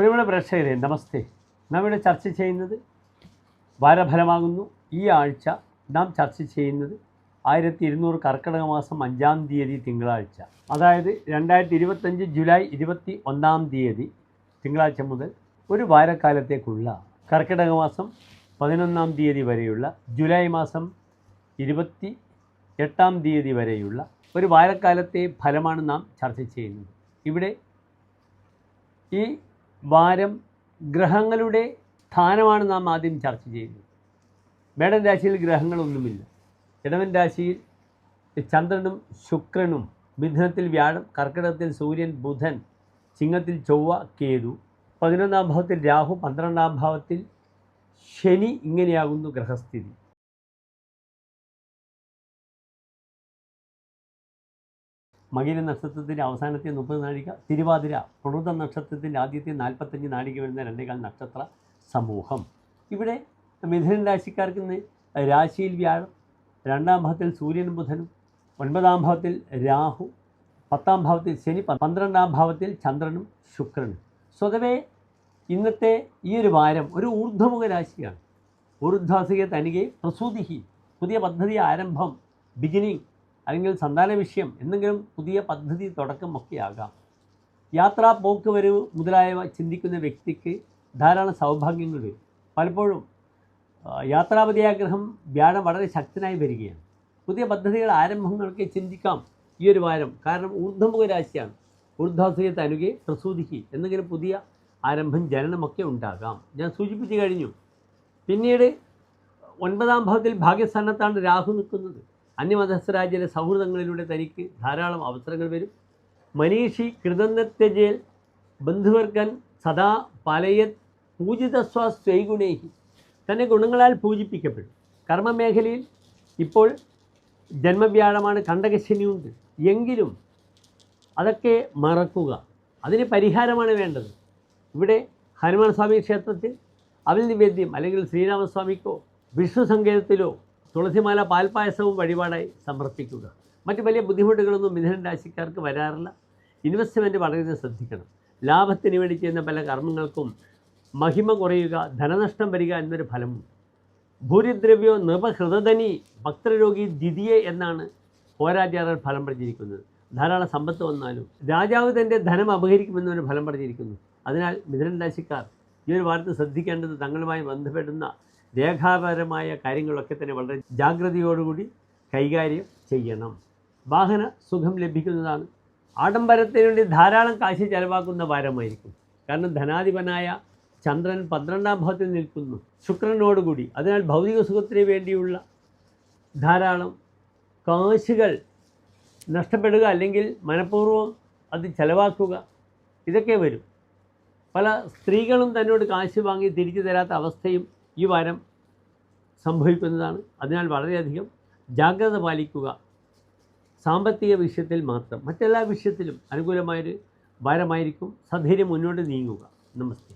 പ്രിയമുള്ള പ്രേക്ഷകരെ നമസ്തേ. നാം ഇവിടെ ചർച്ച ചെയ്യുന്നത് വാരഫലമാകുന്നു. ഈ ആഴ്ച നാം ചർച്ച ചെയ്യുന്നത് ആയിരത്തി ഇരുന്നൂറ് കർക്കിടക മാസം അഞ്ചാം തീയതി തിങ്കളാഴ്ച. അതായത് രണ്ടായിരത്തി ഇരുപത്തഞ്ച് ജൂലൈ ഇരുപത്തി ഒന്നാം തീയതി തിങ്കളാഴ്ച മുതൽ ഒരു വാരക്കാലത്തേക്കുള്ള കർക്കിടക മാസം പതിനൊന്നാം തീയതി വരെയുള്ള ജൂലൈ മാസം ഇരുപത്തി എട്ടാം തീയതി വരെയുള്ള ഒരു വാരക്കാലത്തെ ഫലമാണ് നാം ചർച്ച ചെയ്യുന്നത്. ഇവിടെ ഈ വാരം ഗ്രഹങ്ങളുടെ സ്ഥാനമാണ് നാം ആദ്യം ചർച്ച ചെയ്യുന്നത്. മേടൻ രാശിയിൽ ഗ്രഹങ്ങളൊന്നുമില്ല. ഇടവൻ രാശിയിൽ ചന്ദ്രനും ശുക്രനും മിഥുനത്തിൽ വ്യാഴം കർക്കിടകത്തിൽ സൂര്യൻ ബുധൻ ചിങ്ങത്തിൽ ചൊവ്വ കേതു. പതിനൊന്നാം ഭാവത്തിൽ രാഹു പന്ത്രണ്ടാം ഭാവത്തിൽ ശനി ഇങ്ങനെയാകുന്നു ഗ്രഹസ്ഥിതി. മകര നക്ഷത്രത്തിന്റെ അവസാനത്തെ മുപ്പത് നാഴിക തിരുവാതിര പ്രണുത നക്ഷത്രത്തിന്റെ ആദ്യത്തെ നാൽപ്പത്തഞ്ച് നാഴിക വരുന്ന രണ്ടേകാൽ നക്ഷത്ര സമൂഹം. ഇവിടെ മിഥുനൻ രാശിക്കാർക്ക് ഇന്ന് രാശിയിൽ വ്യാഴം രണ്ടാം ഭാവത്തിൽ സൂര്യനും ബുധനും ഒൻപതാം ഭാവത്തിൽ രാഹു പത്താം ഭാവത്തിൽ ശനി പന്ത്രണ്ടാം ഭാവത്തിൽ ചന്ദ്രനും ശുക്രനും. സ്വതവേ ഇന്നത്തെ ഈ ഒരു വാരം ഒരു ഊർധ്വമുഖ രാശിയാണ്. ഊർധ്വാസിക തനികെ പ്രസൂതിഹി പുതിയ പദ്ധതി ആരംഭം ബിഗിനിങ് അല്ലെങ്കിൽ സന്താന വിഷയം എന്തെങ്കിലും പുതിയ പദ്ധതി തുടക്കം ഒക്കെ ആകാം യാത്രാ പോക്ക് വരവ് മുതലായവ ചിന്തിക്കുന്ന വ്യക്തിക്ക് ധാരാളം സൗഭാഗ്യങ്ങൾ വരും. പലപ്പോഴും യാത്രാപതിയാഗ്രഹം വ്യാഴം വളരെ ശക്തനായി വരികയാണ്. പുതിയ പദ്ധതികൾ ആരംഭങ്ങളൊക്കെ ചിന്തിക്കാം ഈ ഒരു വാരം. കാരണം ഊർധ്വമുഖ രാശിയാണ്. ഊർധ്വാസിക തനുകെ പ്രസൂതിക്ക് എന്തെങ്കിലും പുതിയ ആരംഭം ജനനമൊക്കെ ഉണ്ടാകാം. ഞാൻ സൂചിപ്പിച്ചു കഴിഞ്ഞു. പിന്നീട് ഒൻപതാം ഭാവത്തിൽ ഭാഗ്യസ്ഥാനത്താണ് രാഹു നിൽക്കുന്നത്. അന്യമതസ്ഥരാജ്യയിലെ സൗഹൃദങ്ങളിലൂടെ തനിക്ക് ധാരാളം അവസരങ്ങൾ വരും. മനീഷി കൃതജ്ഞത്യജേൽ ബന്ധുവർഗൻ സദാ പലയത് പൂജിതസ്വ സ്വൈഗുണേഹി. തന്നെ ഗുണങ്ങളാൽ പൂജിപ്പിക്കപ്പെടും. കർമ്മമേഖലയിൽ ഇപ്പോൾ ജന്മവ്യാഴമാണ് കണ്ടകശനിയുണ്ട്. എങ്കിലും അതൊക്കെ മറക്കുക. അതിന് പരിഹാരമാണ് വേണ്ടത്. ഇവിടെ ഹനുമാൻ സ്വാമി ക്ഷേത്രത്തിൽ അവിൽ നിവേദ്യം അല്ലെങ്കിൽ ശ്രീരാമസ്വാമിക്കോ വിഷ്ണു സങ്കേതത്തിലോ തുളസിമാല പാൽപ്പായസവും വഴിപാടായി സമർപ്പിക്കുക. മറ്റ് വലിയ ബുദ്ധിമുട്ടുകളൊന്നും മിഥുനൻ രാശിക്കാർക്ക് വരാറില്ല. ഇൻവെസ്റ്റ്മെന്റ് വളരെ ശ്രദ്ധിക്കണം. ലാഭത്തിന് വേണ്ടി ചെയ്യുന്ന പല കർമ്മങ്ങൾക്കും മഹിമ കുറയുക ധനനഷ്ടം വരിക എന്നൊരു ഫലമുണ്ട്. ഭൂരിദ്രവ്യോ നൃപഹൃതധനി ഭക്തരോഗി ദ്വിതീയ എന്നാണ് പോരാചാരർ ഫലം പറഞ്ഞിരിക്കുന്നത്. ധാരാളം സമ്പത്ത് വന്നാലും രാജാവ് തന്റെ ധനം അപഹരിക്കുമെന്നൊരു ഫലം പറഞ്ഞിരിക്കുന്നു. അതിനാൽ മിഥുനൻ രാശിക്കാർ ഈ ഒരു വാർത്ത ശ്രദ്ധിക്കേണ്ടത് തങ്ങളുമായി ബന്ധപ്പെടുന്ന രേഖാപരമായ കാര്യങ്ങളൊക്കെ തന്നെ വളരെ ജാഗ്രതയോടുകൂടി കൈകാര്യം ചെയ്യണം. വാഹന സുഖം ലഭിക്കുന്നതാണ്. ആഡംബരത്തിന് വേണ്ടി ധാരാളം കാശ് ചെലവാക്കുന്ന വാരമായിരിക്കും. കാരണം ധനാധിപനായ ചന്ദ്രൻ പന്ത്രണ്ടാം ഭാവത്തിൽ നിൽക്കുന്നു. ശുക്രനോടുകൂടി. അതിനാൽ ഭൗതിക സുഖത്തിന് വേണ്ടിയുള്ള ധാരാളം കാശുകൾ നഷ്ടപ്പെടുക അല്ലെങ്കിൽ മനഃപൂർവം അത് ചെലവാക്കുക ഇതൊക്കെ വരും. പല സ്ത്രീകളും തന്നോട് കാശ് വാങ്ങി തിരിച്ചു തരാത്ത അവസ്ഥയും ഈ വാരം സംഭവിക്കുന്നതാണ്. അതിനാൽ വളരെയധികം ജാഗ്രത പാലിക്കുക. സാമ്പത്തിക വിഷയത്തിൽ മാത്രം മറ്റെല്ലാ വിഷയത്തിലും അനുകൂലമായൊരു വാരമായിരിക്കും സധൈര്യം മുന്നോട്ട് നീങ്ങുക. നമസ്തേ.